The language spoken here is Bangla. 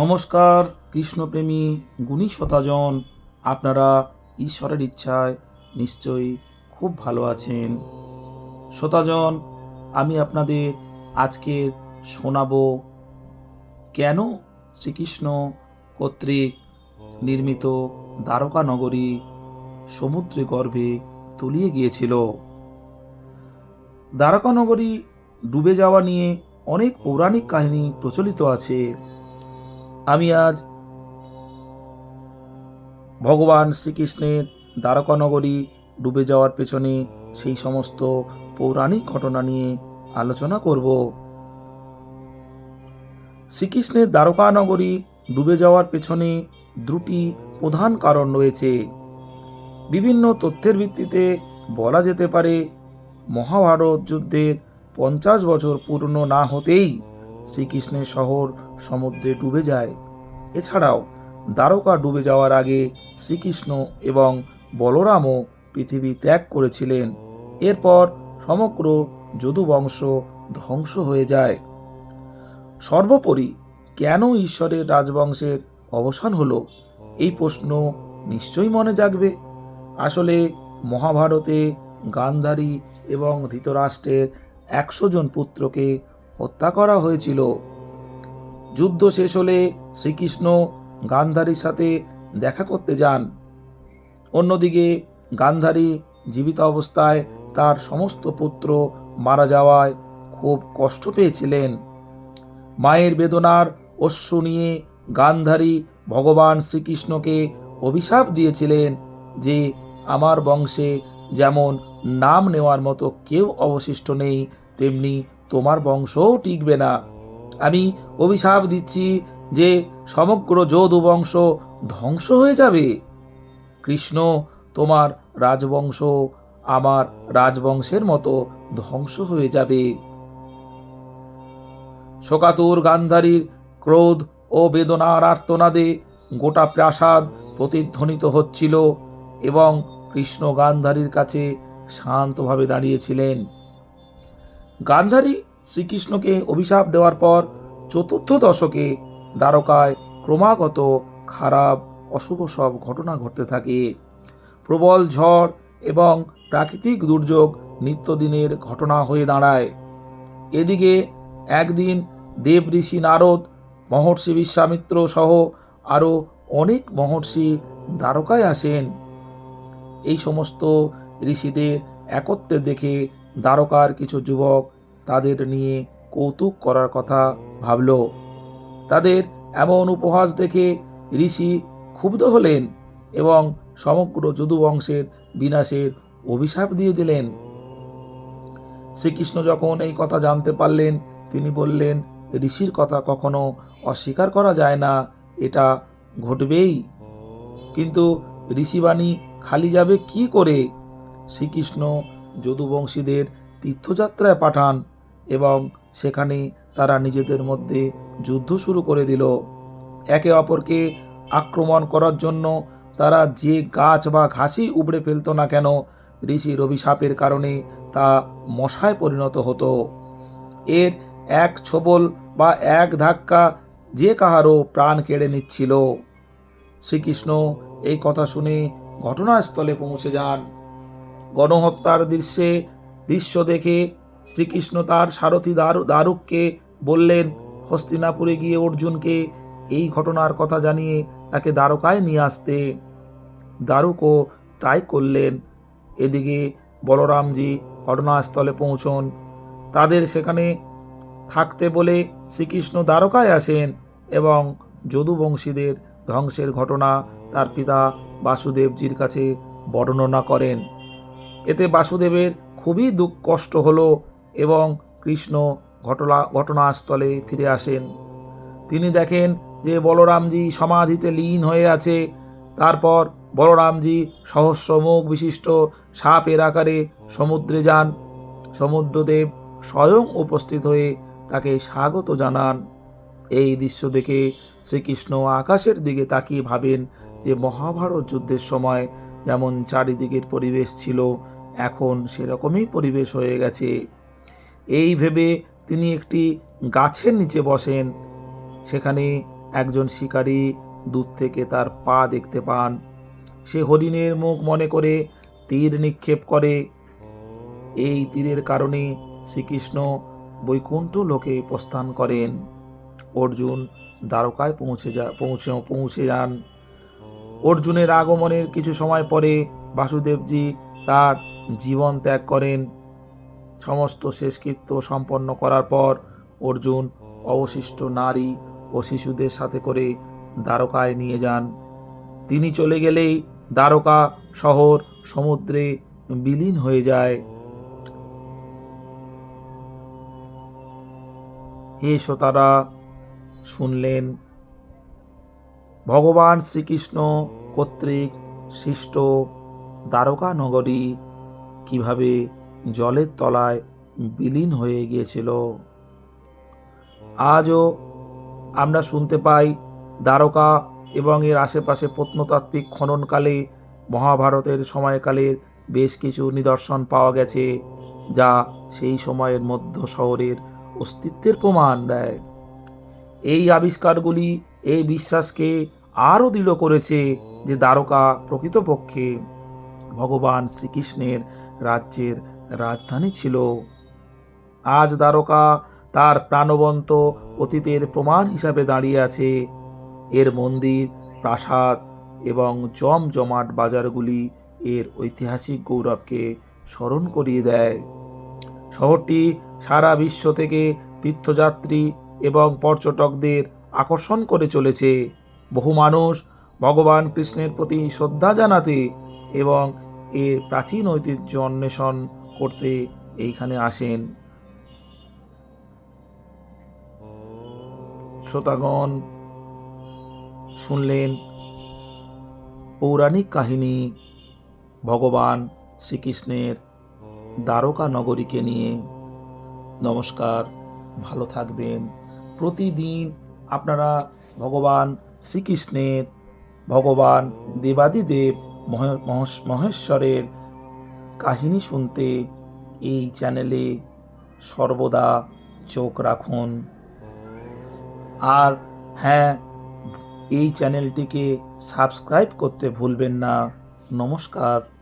নমস্কার, কৃষ্ণপ্রেমী গুণী শতাজন আপনারা ঈশ্বরের ইচ্ছায় নিশ্চয়ই খুব ভালো আছেন। শতাজন আমি আপনাদের আজকে শোনাবো, কেন শ্রীকৃষ্ণ কর্তৃক নির্মিত দ্বারকা নগরী সমুদ্রে গর্ভে তলিয়ে গিয়েছিল। দ্বারকা নগরী ডুবে যাওয়া নিয়ে অনেক পৌরাণিক কাহিনী প্রচলিত আছে। আমি আজ ভগবান শ্রীকৃষ্ণের দ্বারকা নগরী ডুবে যাওয়ার পেছনে সেই সমস্ত পৌরাণিক ঘটনা নিয়ে আলোচনা করব। শ্রীকৃষ্ণের দ্বারকা নগরী ডুবে যাওয়ার পেছনে দুটি প্রধান কারণ রয়েছে। বিভিন্ন তথ্যের ভিত্তিতে বলা যেতে পারে, মহাভারত যুদ্ধের পঞ্চাশ বছর পূর্ণ না হতেই শ্রীকৃষ্ণের শহর সমুদ্রে ডুবে যায়। এছাড়াও দ্বারকা ডুবে যাওয়ার আগে শ্রীকৃষ্ণ এবং বলরামও পৃথিবী ত্যাগ করেছিলেন। এরপর সমগ্র যদুবংশ ধ্বংস হয়ে যায়। সর্বোপরি কেন ঈশ্বরের রাজবংশের অবসান হলো? এই প্রশ্ন নিশ্চয়ই মনে জাগবে। আসলে মহাভারতে গান্ধারী এবং ধৃতরাষ্ট্রের একশো জন পুত্রকে হত্যা করা হয়েছিল। যুদ্ধ শেষ হলে শ্রীকৃষ্ণ গান্ধারীর সাথে দেখা করতে যান। অন্যদিকে গান্ধারী জীবিত অবস্থায় তার সমস্ত পুত্র মারা যাওয়ায় খুব কষ্ট পেয়েছিলেন। মায়ের বেদনার অশ্রু নিয়ে গান্ধারী ভগবান শ্রীকৃষ্ণকে অভিশাপ দিয়েছিলেন যে আমার বংশে যেমন নাম নেওয়ার মতো কেউ অবশিষ্ট নেই, তেমনি তোমার বংশও টিকবে না। আমি অভিশাপ দিচ্ছি যে সমগ্র যদু বংশ ধ্বংস হয়ে যাবে। কৃষ্ণ, তোমার রাজবংশ আমার রাজবংশের মতো ধ্বংস হয়ে যাবে। শোকাতুর গান্ধারীর ক্রোধ ও বেদনার আর্তনাদে গোটা প্রাসাদ প্রতিধ্বনিত হচ্ছিল এবং কৃষ্ণ গান্ধারীর কাছে শান্তভাবে দাঁড়িয়েছিলেন। গান্ধারী শ্রীকৃষ্ণকে অভিশাপ দেওয়ার পর চতুর্থ দশকে দ্বারকায় ক্রমাগত খারাপ, অশুভ সব ঘটনা ঘটতে থাকে। প্রবল ঝড় এবং প্রাকৃতিক দুর্যোগ নিত্যদিনের ঘটনা হয়ে দাঁড়ায়। এদিকে একদিন দেব ঋষি নারদ, মহর্ষি বিশ্বামিত্র সহ আরও অনেক মহর্ষি দ্বারকায় আসেন। এই সমস্ত ঋষিদের একত্রে দেখে দ্বারকার কিছু যুবক তাদের নিয়ে কৌতুক করার কথা ভাবল। তাদের এমন উপহাস দেখে ঋষি ক্ষুব্ধ হলেন এবং সমগ্র যদুবংশের বিনাশের অভিশাপ দিয়ে দিলেন। শ্রীকৃষ্ণ যখন এই কথা জানতে পারলেন, তিনি বললেন, ঋষির কথা কখনো অস্বীকার করা যায় না, এটা ঘটবেই। কিন্তু ঋষিবাণী খালি যাবে কি করে? শ্রীকৃষ্ণ যদুবংশীদের তীর্থযাত্রায় পাঠান এবং সেখানে তারা নিজেদের মধ্যে যুদ্ধ শুরু করে দিল। একে অপরকে আক্রমণ করার জন্য তারা যে গাছ বা ঘাসই উবড়ে ফেলতো না কেন ঋষির অভিশাপের কারণে তা মশায় পরিণত হতো। এর এক ছোবল বা এক ধাক্কা যে কাহারও প্রাণ কেড়ে নিচ্ছিল। শ্রীকৃষ্ণ এই কথা শুনে ঘটনাস্থলে পৌঁছে যান। গণহত্যার দৃশ্যে, দৃশ্য দেখে শ্রীকৃষ্ণ তার সারথী দারু, দারুককে বললেন, হস্তিনাপুরে গিয়ে অর্জুনকে এই ঘটনার কথা জানিয়ে তাকে দ্বারকায় নিয়ে আসতে। দারুকও তাই করলেন। এদিকে বলরামজি ঘটনাস্থলে পৌঁছন। তাদের সেখানে থাকতে বলে শ্রীকৃষ্ণ দ্বারকায় আসেন এবং যদুবংশীদের ধ্বংসের ঘটনা তার পিতা বাসুদেবজির কাছে বর্ণনা করেন। এতে বাসুদেবের খুবই দুঃখ কষ্ট হলো এবং কৃষ্ণ ঘটনা ঘটনাস্থলে ফিরে আসেন। তিনি দেখেন যে বলরামজি সমাধিতে লীন হয়ে আছে। তারপর বলরামজি সহস্র মুখ বিশিষ্ট সাপের আকারে সমুদ্রে যান। সমুদ্রদেব স্বয়ং উপস্থিত হয়ে তাকে স্বাগত জানান। এই দৃশ্য দেখে শ্রীকৃষ্ণ আকাশের দিকে তাকিয়ে ভাবেন যে মহাভারত যুদ্ধের সময় যেমন চারিদিকের পরিবেশ ছিল এখন সেরকমই পরিবেশ হয়ে গেছে। এই ভেবে তিনি একটি গাছের নিচে বসেন। সেখানে একজন শিকারী দূর থেকে তার পা দেখতে পান। সে হরিণের মুখ মনে করে তীর নিক্ষেপ করে। এই তীরের কারণে শ্রীকৃষ্ণ বৈকুণ্ঠ লোকে প্রস্থান করেন। অর্জুন দ্বারকায় পৌঁছে যা, পৌঁছে পৌঁছে যান। অর্জুনের আগমনের কিছু সময় পরে বাসুদেবজি তার জীবন ত্যাগ করেন। সমস্ত শেষকৃত্য সম্পন্ন করার পর অর্জুন অবশিষ্ট নারী ও শিশুদের সাথে করে দ্বারকায় নিয়ে যান। তিনি চলে গেলেই দ্বারকা, শহর, সমুদ্রে বিলীন হয়ে যায়। হে শ্রোতারা, শুনলেন। ভগবান শ্রীকৃষ্ণ কর্তৃক সৃষ্ট দ্বারকা নগরী কীভাবে জলের তলায় বিলীন হয়ে গিয়েছিল। আজও আমরা শুনতে পাই, দ্বারকা এবং এর আশেপাশে প্রত্নতাত্ত্বিক খননকালে, মহাভারতের সময়কালের বেশ কিছু নিদর্শন পাওয়া গেছে, যা সেই সময়ের মধ্য শহরের অস্তিত্বের প্রমাণ দেয়। এই আবিষ্কারগুলি এই বিশ্বাসকে আরও দৃঢ় করেছে যে দ্বারকা প্রকৃতপক্ষে ভগবান শ্রীকৃষ্ণের রাজ্যের রাজধানী ছিল। আজ দ্বারকা তার প্রাণবন্ত অতীতের প্রমাণ হিসাবে দাঁড়িয়ে আছে। এর মন্দির, প্রাসাদ এবং জমজমাট বাজারগুলি এর ঐতিহাসিক গৌরবকে স্মরণ করিয়ে দেয়। শহরটি সারা বিশ্ব থেকে তীর্থযাত্রী এবং পর্যটকদের আকর্ষণ করে চলেছে। বহু মানুষ ভগবান কৃষ্ণের প্রতি শ্রদ্ধা জানাতে এবং এর প্রাচীন ঐতিহ্য অন্বেষণ করতে এইখানে আসেন। শ্রোতাগণ, শুনলেন পৌরাণিক কাহিনী ভগবান শ্রীকৃষ্ণের দ্বারকা নগরীকে নিয়ে। নমস্কার, ভালো থাকবেন। প্রতিদিন আপনারা ভগবান শ্রীকৃষ্ণের, ভগবান দেবাদিদেব মহেশ্বরের কাহিনী শুনতে এই চ্যানেলে সর্বদা চোখ রাখুন। আর হ্যাঁ এই চ্যানেলটিকে সাবস্ক্রাইব করতে ভুলবেন না। নমস্কার।